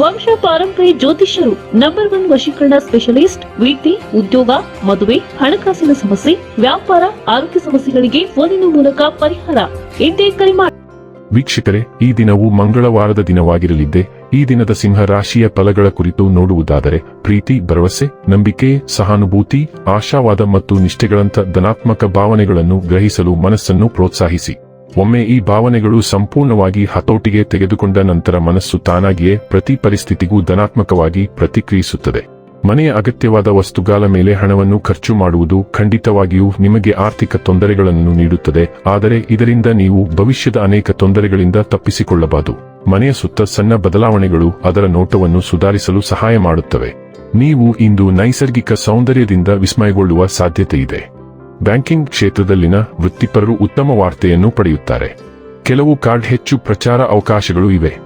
ವಂಶ ಪಾರಂಪರ್ಯ ಜ್ಯೋತಿಷ್ಯರು ನಂಬರ್ ಒನ್ ವಶೀಕರಣ ಸ್ಪೆಷಲಿಸ್ಟ್ ವೃತ್ತಿ ಉದ್ಯೋಗ, ಮದುವೆ, ಹಣಕಾಸಿನ ಸಮಸ್ಯೆ, ವ್ಯಾಪಾರ, ಆರೋಗ್ಯ ಸಮಸ್ಯೆಗಳಿಗೆ ಫೋನಿನ ಮೂಲಕ ಪರಿಹಾರ. ಇಂದೇ ಕರೆ ಮಾಡಿ ವೀಕ್ಷಕರೇ, ಈ ದಿನವು ಮಂಗಳವಾರದ ದಿನವಾಗಿರಲಿದ್ದೆ. ಈ ದಿನದ ಸಿಂಹ ರಾಶಿಯ ಫಲಗಳ ಕುರಿತು ನೋಡುವುದಾದರೆ, ಪ್ರೀತಿ, ಭರವಸೆ, ನಂಬಿಕೆ, ಸಹಾನುಭೂತಿ, ಆಶಾವಾದ ಮತ್ತು ನಿಷ್ಠೆಗಳಂತ ಧನಾತ್ಮಕ ಭಾವನೆಗಳನ್ನು ಗ್ರಹಿಸಲು ಮನಸ್ಸನ್ನು ಪ್ರೋತ್ಸಾಹಿಸಿ. ಒಮ್ಮೆ ಈ ಭಾವನೆಗಳು ಸಂಪೂರ್ಣವಾಗಿ ಹತೋಟಿಗೆ ತೆಗೆದುಕೊಂಡ ನಂತರ ಮನಸ್ಸು ತಾನಾಗಿಯೇ ಪ್ರತಿ ಪರಿಸ್ಥಿತಿಗೂ ಧನಾತ್ಮಕವಾಗಿ ಪ್ರತಿಕ್ರಿಯಿಸುತ್ತದೆ. ಮನೆಯ ಅಗತ್ಯವಾದ ವಸ್ತುಗಾಲ ಮೇಲೆ ಹಣವನ್ನು ಖರ್ಚು ಮಾಡುವುದು ಖಂಡಿತವಾಗಿಯೂ ನಿಮಗೆ ಆರ್ಥಿಕ ತೊಂದರೆಗಳನ್ನು ನೀಡುತ್ತದೆ, ಆದರೆ ಇದರಿಂದ ನೀವು ಭವಿಷ್ಯದ ಅನೇಕ ತೊಂದರೆಗಳಿಂದ ತಪ್ಪಿಸಿಕೊಳ್ಳಬಹುದು ಮನೆಯ ಸುತ್ತ ಸಣ್ಣ ಬದಲಾವಣೆಗಳು ಅದರ ನೋಟವನ್ನು ಸುಧಾರಿಸಲು ಸಹಾಯ ಮಾಡುತ್ತವೆ. ನೀವು ಇಂದು ನೈಸರ್ಗಿಕ ಸೌಂದರ್ಯದಿಂದ ವಿಸ್ಮಯಗೊಳ್ಳುವ ಸಾಧ್ಯತೆಯಿದೆ. ಬ್ಯಾಂಕಿಂಗ್ ಕ್ಷೇತ್ರದಲ್ಲಿನ ವೃತ್ತಿಪರರು ಉತ್ತಮ ವಾರ್ತೆಯನ್ನು ಪಡೆಯುತ್ತಾರೆ. ಕೆಲವು ಕಾರ್ಡ್ ಹೆಚ್ಚು ಪ್ರಚಾರ ಅವಕಾಶಗಳು ಇವೆ.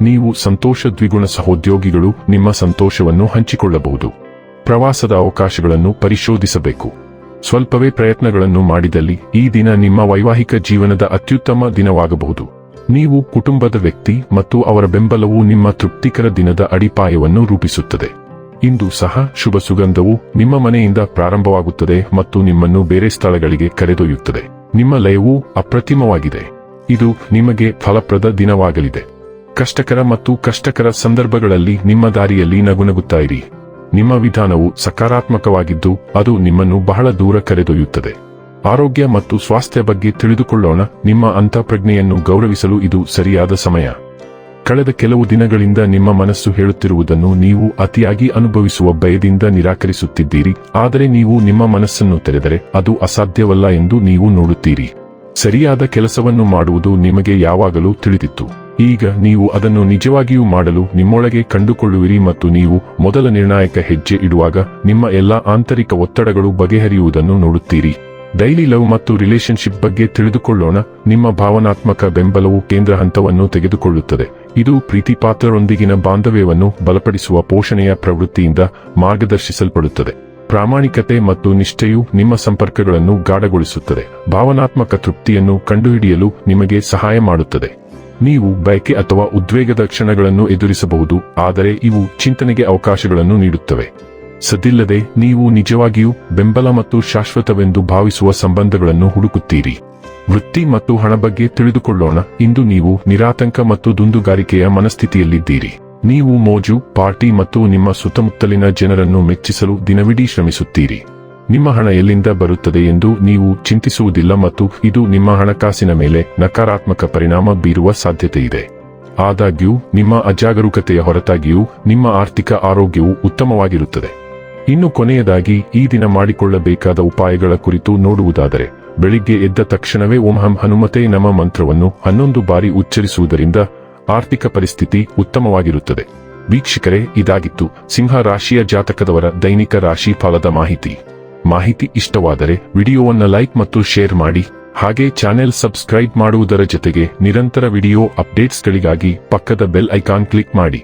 ನೀವು ಸಂತೋಷ ದ್ವಿಗುಣ ಸಹೋದ್ಯೋಗಿಗಳು ನಿಮ್ಮ ಸಂತೋಷವನ್ನು ಹಂಚಿಕೊಳ್ಳಬಹುದು. ಪ್ರವಾಸದ ಅವಕಾಶಗಳನ್ನು ಪರಿಶೋಧಿಸಬೇಕು. ಸ್ವಲ್ಪವೇ ಪ್ರಯತ್ನಗಳನ್ನು ಮಾಡಿದಲ್ಲಿ ಈ ದಿನ ನಿಮ್ಮ ವೈವಾಹಿಕ ಜೀವನದ ಅತ್ಯುತ್ತಮ ದಿನವಾಗಬಹುದು. ನೀವು ಕುಟುಂಬದ ವ್ಯಕ್ತಿ ಮತ್ತು ಅವರ ಬೆಂಬಲವು ನಿಮ್ಮ ತೃಪ್ತಿಕರ ದಿನದ ಅಡಿಪಾಯವನ್ನು ರೂಪಿಸುತ್ತದೆ. ಇಂದು ಸಹ ಶುಭ ಸುಗಂಧವು ನಿಮ್ಮ ಮನೆಯಿಂದ ಪ್ರಾರಂಭವಾಗುತ್ತದೆ ಮತ್ತು ನಿಮ್ಮನ್ನು ಬೇರೆ ಸ್ಥಳಗಳಿಗೆ ಕರೆದೊಯ್ಯುತ್ತದೆ. ನಿಮ್ಮ ಲಯವು ಅಪ್ರತಿಮವಾಗಿದೆ. ಇದು ನಿಮಗೆ ಫಲಪ್ರದ ದಿನವಾಗಲಿದೆ. ಕಷ್ಟಕರ ಮತ್ತು ಕಷ್ಟಕರ ಸಂದರ್ಭಗಳಲ್ಲಿ ನಿಮ್ಮ ದಾರಿಯಲ್ಲಿ ನಗುನಗುತ್ತಾ ಇರಿ. ನಿಮ್ಮ ವಿಧಾನವು ಸಕಾರಾತ್ಮಕವಾಗಿದ್ದು, ಅದು ನಿಮ್ಮನ್ನು ಬಹಳ ದೂರ ಕರೆದೊಯ್ಯುತ್ತದೆ. ಆರೋಗ್ಯ ಮತ್ತು ಸ್ವಾಸ್ಥ್ಯ ಬಗ್ಗೆ ತಿಳಿದುಕೊಳ್ಳೋಣ. ನಿಮ್ಮ ಅಂತಃಪ್ರಜ್ಞೆಯನ್ನು ಗೌರವಿಸಲು ಇದು ಸರಿಯಾದ ಸಮಯ. ಕಳೆದ ಕೆಲವು ದಿನಗಳಿಂದ ನಿಮ್ಮ ಮನಸ್ಸು ಹೇಳುತ್ತಿರುವುದನ್ನು ನೀವು ಅತಿಯಾಗಿ ಅನುಭವಿಸುವ ಭಯದಿಂದ ನಿರಾಕರಿಸುತ್ತಿದ್ದೀರಿ. ಆದರೆ ನೀವು ನಿಮ್ಮ ಮನಸ್ಸನ್ನು ತೆರೆದರೆ ಅದು ಅಸಾಧ್ಯವಲ್ಲ ಎಂದು ನೀವು ನೋಡುತ್ತೀರಿ. ಸರಿಯಾದ ಕೆಲಸವನ್ನು ಮಾಡುವುದು ನಿಮಗೆ ಯಾವಾಗಲೂ ತಿಳಿದಿತ್ತು. ಈಗ ನೀವು ಅದನ್ನು ನಿಜವಾಗಿಯೂ ಮಾಡಲು ನಿಮ್ಮೊಳಗೆ ಕಂಡುಕೊಳ್ಳುವಿರಿ ಮತ್ತು ನೀವು ಮೊದಲ ನಿರ್ಣಾಯಕ ಹೆಜ್ಜೆ ಇಡುವಾಗ ನಿಮ್ಮ ಎಲ್ಲಾ ಆಂತರಿಕ ಒತ್ತಡಗಳು ಬಗೆಹರಿಯುವುದನ್ನು ನೋಡುತ್ತೀರಿ. ಡೈಲಿ ಲವ್ ಮತ್ತು ರಿಲೇಶನ್ಶಿಪ್ ಬಗ್ಗೆ ತಿಳಿದುಕೊಳ್ಳೋಣ. ನಿಮ್ಮ ಭಾವನಾತ್ಮಕ ಬೆಂಬಲವು ಕೇಂದ್ರ ಹಂತವನ್ನು ತೆಗೆದುಕೊಳ್ಳುತ್ತದೆ. ಇದು ಪ್ರೀತಿಪಾತ್ರರೊಂದಿಗಿನ ಬಾಂಧವ್ಯವನ್ನು ಬಲಪಡಿಸುವ ಪೋಷಣೆಯ ಪ್ರವೃತ್ತಿಯಿಂದ ಮಾರ್ಗದರ್ಶಿಸಲ್ಪಡುತ್ತದೆ. ಪ್ರಾಮಾಣಿಕತೆ ಮತ್ತು ನಿಷ್ಠೆಯು ನಿಮ್ಮ ಸಂಪರ್ಕಗಳನ್ನು ಗಾಢಗೊಳಿಸುತ್ತದೆ. ಭಾವನಾತ್ಮಕ ತೃಪ್ತಿಯನ್ನು ಕಂಡುಹಿಡಿಯಲು ನಿಮಗೆ ಸಹಾಯ ಮಾಡುತ್ತದೆ. ನೀವು ಬಯಕೆ ಅಥವಾ ಉದ್ವೇಗದ ಕ್ಷಣಗಳನ್ನು ಎದುರಿಸಬಹುದು, ಆದರೆ ಇವು ಚಿಂತನೆಗೆ ಅವಕಾಶಗಳನ್ನು ನೀಡುತ್ತವೆ. ಸದ್ದಿಲ್ಲದೆ ನೀವು ನಿಜವಾಗಿಯೂ ಬೆಂಬಲ ಮತ್ತು ಶಾಶ್ವತವೆಂದು ಭಾವಿಸುವ ಸಂಬಂಧಗಳನ್ನು ಹುಡುಕುತ್ತೀರಿ. ವೃತ್ತಿ ಮತ್ತು ಹಣ ಬಗ್ಗೆ ತಿಳಿದುಕೊಳ್ಳೋಣ. ಇಂದು ನೀವು ನಿರಾತಂಕ ಮತ್ತು ದುಂದುಗಾರಿಕೆಯ ಮನಸ್ಥಿತಿಯಲ್ಲಿದ್ದೀರಿ. ನೀವು ಮೋಜು, ಪಾರ್ಟಿ ಮತ್ತು ನಿಮ್ಮ ಸುತ್ತಮುತ್ತಲಿನ ಜನರನ್ನು ಮೆಚ್ಚಿಸಲು ದಿನವಿಡೀ ಶ್ರಮಿಸುತ್ತೀರಿ. ನಿಮ್ಮ ಹಣ ಎಲ್ಲಿಂದ ಬರುತ್ತದೆ ಎಂದು ನೀವು ಚಿಂತಿಸುವುದಿಲ್ಲ ಮತ್ತು ಇದು ನಿಮ್ಮ ಹಣಕಾಸಿನ ಮೇಲೆ ನಕಾರಾತ್ಮಕ ಪರಿಣಾಮ ಬೀರುವ ಸಾಧ್ಯತೆಯಿದೆ. ಆದಾಗ್ಯೂ, ನಿಮ್ಮ ಅಜಾಗರೂಕತೆಯ ಹೊರತಾಗಿಯೂ ನಿಮ್ಮ ಆರ್ಥಿಕ ಆರೋಗ್ಯವು ಉತ್ತಮವಾಗಿರುತ್ತದೆ. ಇನ್ನು ಕೊನೆಯದಾಗಿ ಈ ದಿನ ಮಾಡಿಕೊಳ್ಳಬೇಕಾದ ಉಪಾಯಗಳ ಕುರಿತು ನೋಡುವುದಾದರೆ, ಬೆಳಿಗ್ಗೆ ಎದ್ದ ತಕ್ಷಣವೇ ಓಂ ಹಂ ಹನುಮತೆ ನಮ ಮಂತ್ರವನ್ನು ಹನ್ನೊಂದು ಬಾರಿ ಉಚ್ಚರಿಸುವುದರಿಂದ ಆರ್ಥಿಕ ಪರಿಸ್ಥಿತಿ ಉತ್ತಮವಾಗಿರುತ್ತದೆ. ವೀಕ್ಷಕರೇ, ಇದಾಗಿತ್ತು ಸಿಂಹ ರಾಶಿಯ ಜಾತಕದವರ ದೈನಿಕ ರಾಶಿ ಫಲದ ಮಾಹಿತಿ. ಮಾಹಿತಿ ಇಷ್ಟವಾದರೆ ವಿಡಿಯೋವನ್ನು ಲೈಕ್ ಮತ್ತು ಶೇರ್ ಮಾಡಿ, ಹಾಗೆ ಚಾನೆಲ್ ಸಬ್ಸ್ಕ್ರೈಬ್ ಮಾಡುವುದರ ಜೊತೆಗೆ ನಿರಂತರ ವಿಡಿಯೋ ಅಪ್ಡೇಟ್ಸ್ಗಳಿಗಾಗಿ ಪಕ್ಕದ ಬೆಲ್ ಐಕಾನ್ ಕ್ಲಿಕ್ ಮಾಡಿ.